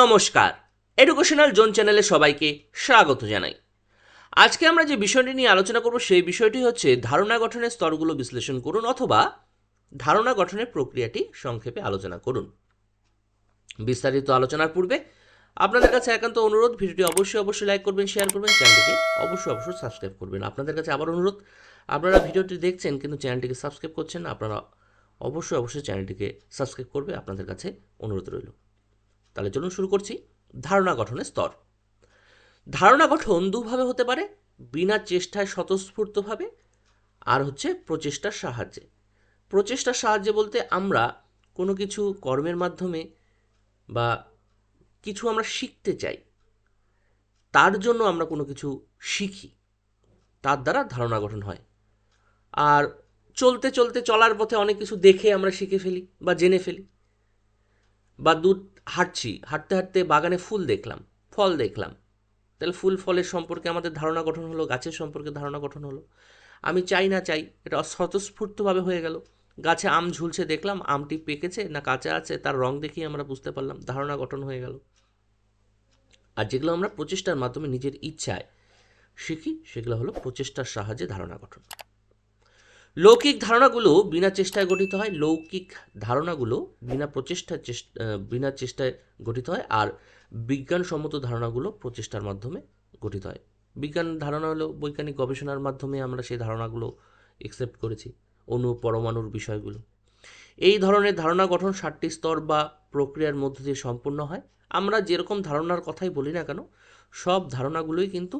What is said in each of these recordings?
নমস্কার। Educational zone চ্যানেলে সবাইকে স্বাগত জানাই। আজকে আমরা যে বিষয়টি নিয়ে আলোচনা করব, সেই বিষয়টি হচ্ছে ধারণা গঠনের স্তরগুলো বিশ্লেষণ করুন অথবা ধারণা গঠনের প্রক্রিয়াটি সংক্ষেপে আলোচনা করুন। বিস্তারিত আলোচনার পূর্বে আপনাদের কাছে একান্ত অনুরোধ, ভিডিওটি অবশ্যই অবশ্যই লাইক করবেন শেয়ার করবেন, চ্যানেলটিকে অবশ্যই অবশ্যই সাবস্ক্রাইব করবেন। আপনাদের কাছে আবার অনুরোধ, আপনারা ভিডিওটি দেখছেন কিন্তু চ্যানেলটিকে সাবস্ক্রাইব করছেন না, আপনারা অবশ্যই অবশ্যই চ্যানেলটিকে সাবস্ক্রাইব করবে, আপনাদের কাছে অনুরোধ রইল। তাহলে চলুন শুরু করছি ধারণা গঠনের স্তর। ধারণা গঠন দুভাবে হতে পারে, বিনা চেষ্টায় স্বতঃস্ফূর্তভাবে, আর হচ্ছে প্রচেষ্টার সাহায্যে। প্রচেষ্টার সাহায্যে বলতে আমরা কোনো কিছু কর্মের মাধ্যমে বা কিছু আমরা শিখতে চাই, তার জন্য আমরা কোনো কিছু শিখি, তার দ্বারা ধারণা গঠন হয়। আর চলতে চলতে চলার পথে অনেক কিছু দেখে আমরা শিখে ফেলি বা জেনে ফেলি, বা দুধ হাঁটছি, হাঁটতে হাঁটতে বাগানে ফুল দেখলাম, ফল দেখলাম। তাহলে ফুল ফলের সম্পর্কে আমাদের ধারণা গঠন হলো, গাছের সম্পর্কে ধারণা গঠন হলো। আমি চাই না চাই, এটা স্বতঃস্ফূর্তভাবে হয়ে গেল। গাছে আম ঝুলছে দেখলাম, আমটি পেকেছে না কাঁচা আছে, তার রং দেখেই আমরা বুঝতে পারলাম, ধারণা গঠন হয়ে গেল। আর যেগুলো আমরা প্রচেষ্টার মাধ্যমে নিজের ইচ্ছায় শিখি, সেগুলো হলো প্রচেষ্টার সাহায্যে ধারণা গঠন। লৌকিক ধারণাগুলো বিনা চেষ্টায় গঠিত হয়, লৌকিক ধারণাগুলো বিনা প্রচেষ্টার চেষ্টা বিনা চেষ্টায় গঠিত হয় আর বিজ্ঞানসম্মত ধারণাগুলো প্রচেষ্টার মাধ্যমে গঠিত হয়। বিজ্ঞান ধারণা হলো বৈজ্ঞানিক গবেষণার মাধ্যমে আমরা সেই ধারণাগুলো একসেপ্ট করেছি, অণু পরমাণুর বিষয়গুলো। এই ধরনের ধারণা গঠন ষাটটি স্তর বা প্রক্রিয়ার মধ্য দিয়ে সম্পূর্ণ হয়। আমরা যেরকম ধারণার কথাই বলি না কেন, সব ধারণাগুলোই কিন্তু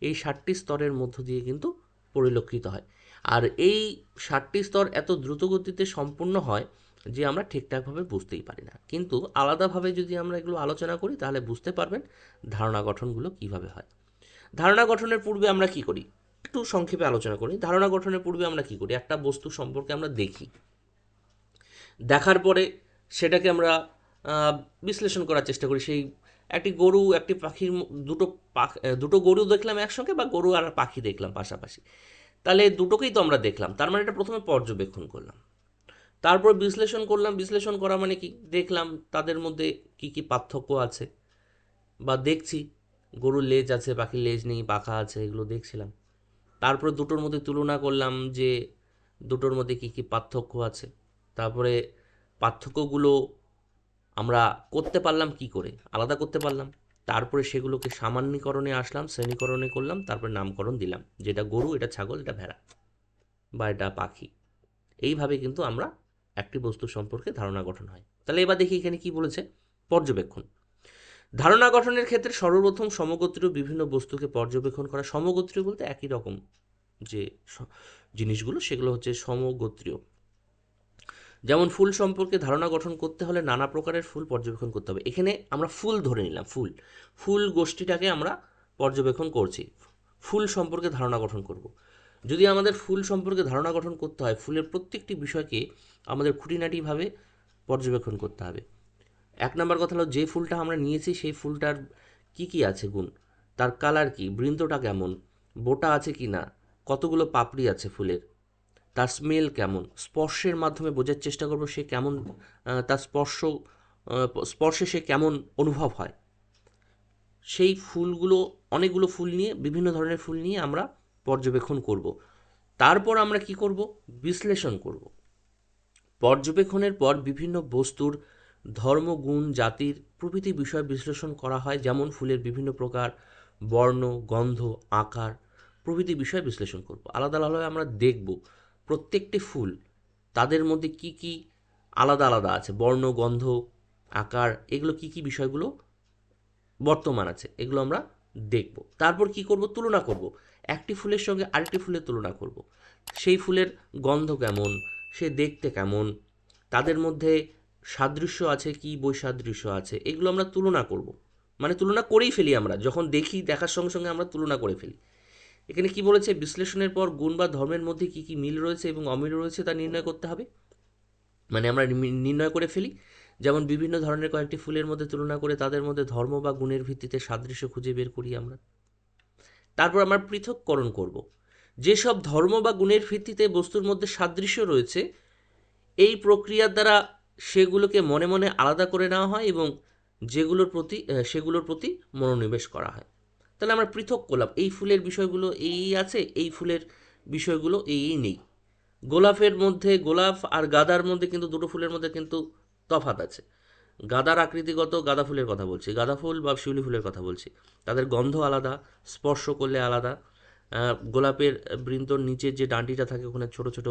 এই ষাটটি স্তরের মধ্য দিয়ে কিন্তু পরিলক্ষিত হয়। আর এই সাতটি স্তর এত দ্রুত গতিতে সম্পূর্ণ হয় যে আমরা ঠিকঠাকভাবে বুঝতেই পারি না। কিন্তু আলাদাভাবে যদি আমরা এগুলো আলোচনা করি, তাহলে বুঝতে পারবেন ধারণা গঠনগুলো কীভাবে হয়। ধারণা গঠনের পূর্বে আমরা কি করি? একটু সংক্ষেপে আলোচনা করি। ধারণা গঠনের পূর্বে আমরা কি করি? একটা বস্তু সম্পর্কে আমরা দেখি। দেখার পরে সেটাকে আমরা বিশ্লেষণ করার চেষ্টা করি। সেই একটি গরু, একটি পাখির দুটো পাখ, দুটো গরু দেখলাম একসঙ্গে বা গরু আর পাখি দেখলাম পাশাপাশি। তাহলে দুটোকেই তো আমরা দেখলাম। তার মানে এটা প্রথমে পর্যবেক্ষণ করলাম। তারপর বিশ্লেষণ করলাম। বিশ্লেষণ করা মানে কি? দেখলাম তাদের মধ্যে কি কি পার্থক্য আছে। বা দেখছি, গরুর লেজ আছে পাখির লেজ নেই পাখা আছে, এগুলো দেখছিলাম। তারপরে দুটোর মধ্যে তুলনা করলাম যে দুটোর মধ্যে কি কি পার্থক্য আছে। তারপরে পার্থক্যগুলো আমরা করতে পারলাম কি করে? আলাদা করতে পারলাম। তারপরে সেগুলোকে সামান্যীকরণে আসলাম, শ্রেণীকরণে করলাম, তারপরে নামকরণ দিলাম। যেটা গরু, এটা ছাগল, এটা ভেড়া বা এটা পাখি। এইভাবে কিন্তু আমরা একটি বস্তু সম্পর্কে ধারণা গঠন হয়। তাহলে এবার দেখি এখানে কি বলেছে। পর্যবেক্ষণ। ধারণা গঠনের ক্ষেত্রে সর্বপ্রথম সমগোত্রীয় বিভিন্ন বস্তুকে পর্যবেক্ষণ করা। সমগোত্রীয় বলতে একই রকম যে জিনিসগুলো, সেগুলো হচ্ছে সমগোত্রীয়। যেমন ফুল সম্পর্কে ধারণা গঠন করতে হলে নানা প্রকারের ফুল পর্যবেক্ষণ করতে হবে। এখানে আমরা ফুল ধরে নিলাম, ফুল। ফুল গোষ্ঠীটাকে আমরা পর্যবেক্ষণ করছি। ফুল সম্পর্কে ধারণা গঠন করব। যদি আমাদের ফুল সম্পর্কে ধারণা গঠন করতে হয়, ফুলের প্রত্যেকটি বিষয়কে আমাদের খুঁটিনাটিভাবে পর্যবেক্ষণ করতে হবে। এক নম্বর কথা হলো, যে ফুলটা আমরা নিয়েছি, সেই ফুলটার কি কি আছে গুণ? তার কালার কি? বৃন্দটা কেমন? বোটা আছে কি না কতগুলো পাপড়ি আছে ফুলের? তার স্মেল কেমন? স্পর্শের মাধ্যমে বোঝার চেষ্টা করব সে কেমন তার স্পর্শ স্পর্শে সে কেমন অনুভব হয়। সেই ফুলগুলো, অনেকগুলো ফুল নিয়ে, বিভিন্ন ধরনের ফুল নিয়ে আমরা পর্যবেক্ষণ করব। তারপর আমরা কি করব? বিশ্লেষণ করব। পর্যবেক্ষণের পর বিভিন্ন বস্তুর ধর্ম, গুণ, জাতির প্রভৃতি বিষয় বিশ্লেষণ করা হয়। যেমন ফুলের বিভিন্ন প্রকার, বর্ণ, গন্ধ, আকার প্রভৃতি বিষয় বিশ্লেষণ করব। আলাদা আলাদাভাবে আমরা দেখব। প্রত্যেকটি ফুল, তাদের মধ্যে কি কি আলাদা আলাদা আছে? বর্ণ, গন্ধ, আকার, এগুলো কি কি বিষয়গুলো বর্তমান আছে, এগুলো আমরা দেখব। তারপর কি করব? তুলনা করব। একটি ফুলের সঙ্গে আরেকটি ফুলের তুলনা করব। সেই ফুলের গন্ধ কেমন? সে দেখতে কেমন? তাদের মধ্যে সাদৃশ্য আছে কি? বৈসাদৃশ্য আছে। এগুলো আমরা তুলনা করব। মানে তুলনা করেই ফেলি আমরা। যখন দেখি, দেখার সঙ্গে সঙ্গে আমরা তুলনা করে ফেলি। এখানে কি বলেছে? বিশ্লেষণের পর গুণ বা ধর্মের মধ্যে কি কি মিল রয়েছে এবং অমিল রয়েছে তা নির্ণয় করতে হবে। মানে আমরা নির্ণয় করে ফেলি। যেমন বিভিন্ন ধরনের কয়েকটি ফুলের মধ্যে তুলনা করে তাদের মধ্যে ধর্ম বা গুণের ভিত্তিতে সাদৃশ্য খুঁজে বের করি আমরা। তারপর আমরা পৃথককরণ করব। যেসব ধর্ম বা গুণের ভিত্তিতে বস্তুর মধ্যে সাদৃশ্য রয়েছে, এই প্রক্রিয়ার দ্বারা সেগুলোকে মনে মনে আলাদা করে নেওয়া হয় এবং যেগুলোর প্রতি সেগুলোর প্রতি মনোনিবেশ করা হয়। তাহলে আমরা পৃথক করলাম। এই ফুলের বিষয়গুলো এই আছে, এই ফুলের বিষয়গুলো এই নেই। গোলাপের মধ্যে গোলাপ আর গাদার মধ্যে কিন্তু দুটো ফুলের মধ্যে কিন্তু তফাত আছে। গাদার আকৃতিগত গাঁদা ফুলের কথা বলছি, গাঁদা ফুল বা শিউলি ফুলের কথা বলছি। তাদের গন্ধ আলাদা, স্পর্শ করলে আলাদা। গোলাপের বৃন্দর নিচের যে ডান্ডিটা থাকে, ওখানে ছোট ছোট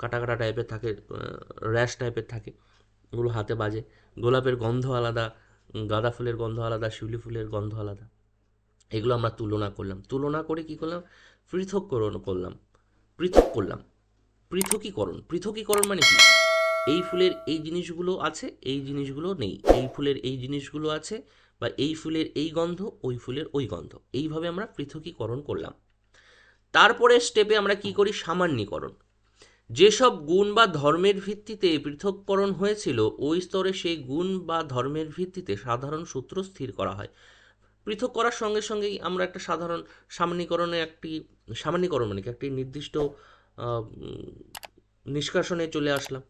কাটা কাটা টাইপের থাকে র্যাশ টাইপের থাকে, ওগুলো হাতে বাজে। গোলাপের গন্ধ আলাদা, গাঁদা ফুলের গন্ধ আলাদা, শিউলি ফুলের গন্ধ আলাদা। এগুলো আমরা তুলনা করলাম। তুলনা করে কি করলাম? পৃথককরণ করলাম। পৃথক করলাম। পৃথকীকরণ। পৃথকীকরণ মানে কি? এই ফুলের এই জিনিসগুলো আছে, এই জিনিসগুলো নেই। এই ফুলের এই জিনিসগুলো আছে বা এই ফুলের এই গন্ধ, ওই ফুলের ওই গন্ধ। এইভাবে আমরা পৃথকীকরণ করলাম। তারপরে স্টেপে আমরা কি করি? সামান্যীকরণ। যেসব গুণ বা ধর্মের ভিত্তিতে পৃথককরণ হয়েছিল, ওই স্তরে সেই গুণ বা ধর্মের ভিত্তিতে সাধারণ সূত্র স্থির করা হয়। পৃথক করার সঙ্গে সঙ্গেই আমরা একটা সাধারণ সামান্যীকরণে একটি, সামান্যীকরণ মানে কি? একটি নির্দিষ্ট নিষ্কাশনে চলে আসলাম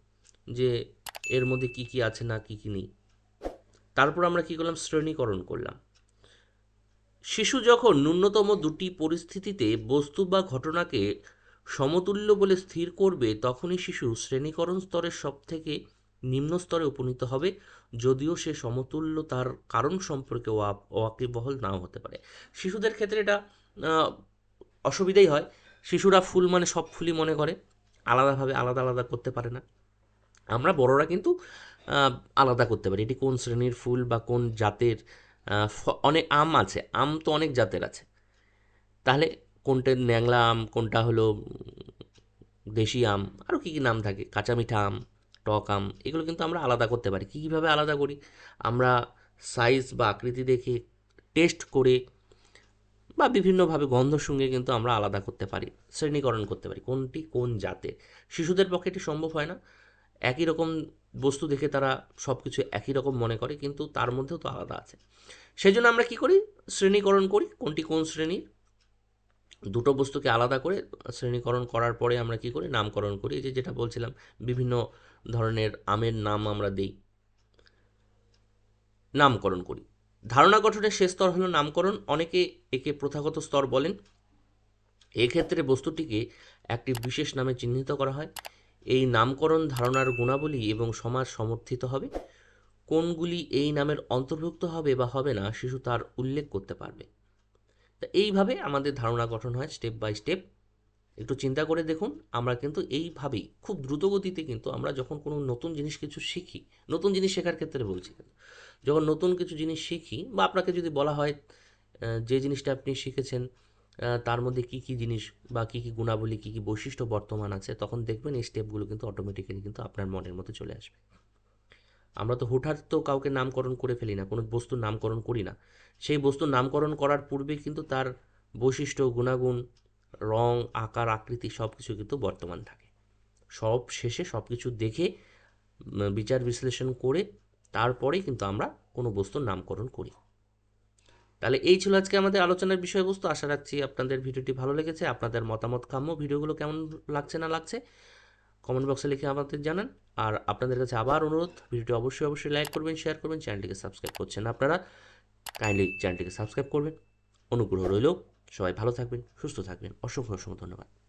যে এর মধ্যে কি কি আছে না কি কি নেই। তারপর আমরা কি করলাম? শ্রেণীকরণ করলাম। শিশু যখন ন্যূনতম দুটি পরিস্থিতিতে বস্তু বা ঘটনাকে সমতুল্য বলে স্থির করবে, তখনই শিশু শ্রেণীকরণ স্তরের সব থেকে নিম্ন স্তরে উপনীত হবে। যদিও সে সমতুল্য তার কারণ সম্পর্কে ওয়া- ওয়াকিবহল নাও হতে পারে। শিশুদের ক্ষেত্রে এটা অসুবিধাই হয়। শিশুরা ফুল মানে সব ফুলই মনে করে। আলাদাভাবে আলাদা আলাদা করতে পারে না। আমরা বড়রা কিন্তু আলাদা করতে পারি। এটি কোন শ্রেণির ফুল বা কোন জাতের অনেক আম আছে। আম তো অনেক জাতের আছে। তাহলে কোনটা ন্যাংলা আম, কোনটা হলো দেশি আম আরও কী কী নাম থাকে? কাঁচা মিঠা আম টক আম, এগুলো কিন্তু আমরা আলাদা করতে পারি। কী, কীভাবে আলাদা করি? আমরা সাইজ বা আকৃতি দেখে টেস্ট করে বা বিভিন্নভাবে গন্ধ সঙ্গে কিন্তু আমরা আলাদা করতে পারি, শ্রেণীকরণ করতে পারি, কোনটি কোন জাতের। শিশুদের পক্ষে এটি সম্ভব হয় না। একই রকম বস্তু দেখে তারা সব কিছু একই রকম মনে করে, কিন্তু তার মধ্যেও তো আলাদা আছে। সেই জন্য আমরা কি করি? শ্রেণীকরণ করি, কোনটি কোন শ্রেণির দুটো বস্তুকে আলাদা করে শ্রেণীকরণ করার পরে আমরা কি করি? নামকরণ করি। যে যেটা বলছিলাম, বিভিন্ন ধরনের আমের নাম আমরা দিই। নামকরণ করি। ধারণা গঠনের শেষ স্তর হলো নামকরণ। অনেকে একে প্রথাগত স্তর বলেন। এক্ষেত্রে বস্তুটিকে একটি বিশেষ নামে চিহ্নিত করা হয়। এই নামকরণ ধারণার গুণাবলী এবং সমাজ সমর্থিত হবে। কোনগুলি এই নামের অন্তর্ভুক্ত হবে বা হবে না, শিশু তার উল্লেখ করতে পারবে। তা এইভাবে আমাদের ধারণা গঠন হয় স্টেপ বাই স্টেপ একটু চিন্তা করে দেখুন, আমরা কিন্তু এইভাবেই খুব দ্রুত গতিতে কিন্তু আমরা যখন কোনো নতুন জিনিস কিছু শিখি, নতুন জিনিস শেখার ক্ষেত্রে বলছি যখন নতুন কিছু জিনিস শিখি বা আপনাকে যদি বলা হয় যে জিনিসটা আপনি শিখেছেন তার মধ্যে কি কি জিনিস বা কি কি গুণাবলী, কি কি বৈশিষ্ট্য বর্তমান আছে, তখন দেখবেন এই স্টেপগুলো কিন্তু অটোমেটিক্যালি কিন্তু আপনার মনের মধ্যে চলে আসবে। আমরা তো হুটহাট তো কাউকে নামকরণ করে ফেলি না, কোনো বস্তুর নামকরণ করি না। সেই বস্তুর নামকরণ করার পূর্বে কিন্তু তার বৈশিষ্ট্য, গুণাগুণ, রং, আকার, আকৃতি সব কিছু কিন্তু বর্তমান থাকে। সব শেষে সব কিছু দেখে বিচার বিশ্লেষণ করে তারপরেই কিন্তু আমরা কোনো বস্তুর নামকরণ করি। তাহলে এই ছিল আজকে আমাদের আলোচনার বিষয়বস্তু। আশা রাখছি আপনাদের ভিডিওটি ভালো লেগেছে, আপনাদের মতামত, কাম্য ভিডিওগুলো কেমন লাগছে না লাগছে কমেন্ট বক্সে লিখে আমাদের জানান। আর আপনাদের কাছে আবার অনুরোধ, ভিডিওটি অবশ্যই অবশ্যই লাইক করবেন, শেয়ার করবেন, চ্যানেলটিকে সাবস্ক্রাইব করছেন আপনারা, কাইন্ডলি চ্যানেলটিকে সাবস্ক্রাইব করবেন। অনুগ্রহ রইল। সবাই ভালো থাকবেন, সুস্থ থাকবেন। অসংখ্য অসংখ্য ধন্যবাদ।